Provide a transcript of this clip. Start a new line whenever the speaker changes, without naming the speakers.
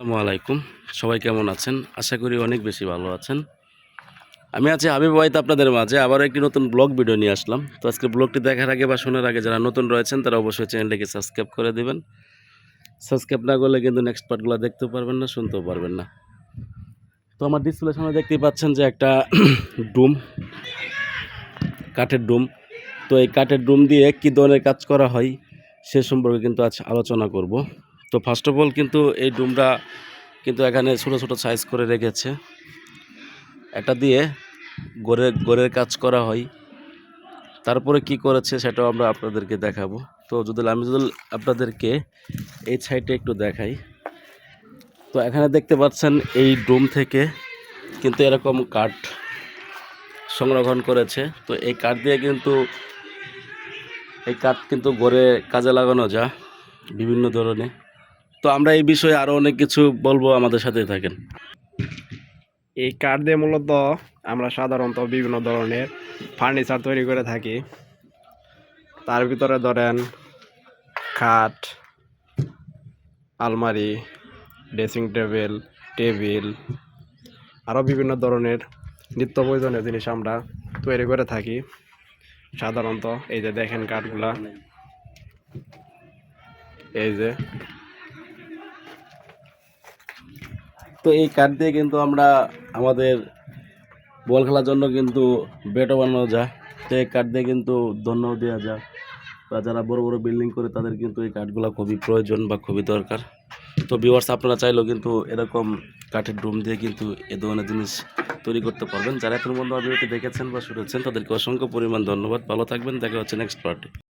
আসসালামু আলাইকুম। সবাই কেমন আছেন? আশা করি অনেক বেশি ভালো আছেন। আমি আছি হাবিব ওয়াইত আপনাদের মাঝে। আবারও একটি নতুন ব্লগ ভিডিও নিয়ে আসলাম। তো আজকে ব্লগটি দেখার আগে বা শোনার আগে যারা নতুন রয়েছেন, তারা অবশ্যই চ্যানেলটিকে সাবস্ক্রাইব করে দেবেন। সাবস্ক্রাইব না করলে কিন্তু নেক্সট পার্টগুলো দেখতেও পারবেন না, শুনতেও পারবেন না। তো আমার ডিসপ্লে সামনে দেখতেই পাচ্ছেন যে একটা ডুম, কাঠের ডুম। তো এই কাঠের ডুম দিয়ে কী ধরনের কাজ করা হয়, সে সম্পর্কে কিন্তু আজ আলোচনা করব। তো ফার্স্ট অফ অল কিন্তু এই ডুমটা কিন্তু এখানে ছোটো ছোটো সাইজ করে রেখেছে। এটা দিয়ে গোড়ের গোড়ের কাজ করা হয়। তারপরে কি করেছে সেটাও আমরা আপনাদেরকে দেখাবো। তো যদি আমি যদি আপনাদেরকে এই সাইডে একটু দেখাই। তো এখানে দেখতে পাচ্ছেন এই ডুম থেকে কিন্তু এরকম কাঠ সংরক্ষণ করেছে। তো এই কাঠ দিয়ে কিন্তু এই কাঠ কিন্তু গড়ে কাজে লাগানো যা বিভিন্ন ধরনের। তো আমরা এই বিষয়ে আরও অনেক কিছু বলব আমাদের সাথে থাকেন।
এই কাঠ দিয়ে মূলত আমরা সাধারণত বিভিন্ন ধরনের ফার্নিচার তৈরি করে থাকি। তার ভিতরে ধরেন খাট, আলমারি, ড্রেসিং টেবিল টেবিল আরও বিভিন্ন ধরনের নিত্য প্রয়োজনীয় জিনিস আমরা তৈরি করে থাকি। সাধারণত এই যে দেখেন কাঠগুলা এই যে
তো এই কাঠ দিয়ে কিন্তু আমরা আমাদের বল খেলার জন্য কিন্তু ব্যাটও বানানো যায়। তো এই কাঠ দিয়ে কিন্তু দন্ডও দেওয়া যায়। বা যারা বড় বড় বিল্ডিং করে তাদের কিন্তু এই কাঠগুলো খুবই প্রয়োজন বা খুবই দরকার। তো ভিউয়ার্স আপনারা চাইলেও কিন্তু এরকম কাঠের ডুম দিয়ে কিন্তু এ ধরনের জিনিস তৈরি করতে পারবেন। যারা এখন বন্ধু ভিডিওটি দেখেছেন বা শুনেছেন তাদেরকে অসংখ্য পরিমাণ ধন্যবাদ। ভালো থাকবেন। দেখা হচ্ছে নেক্সট পার্টি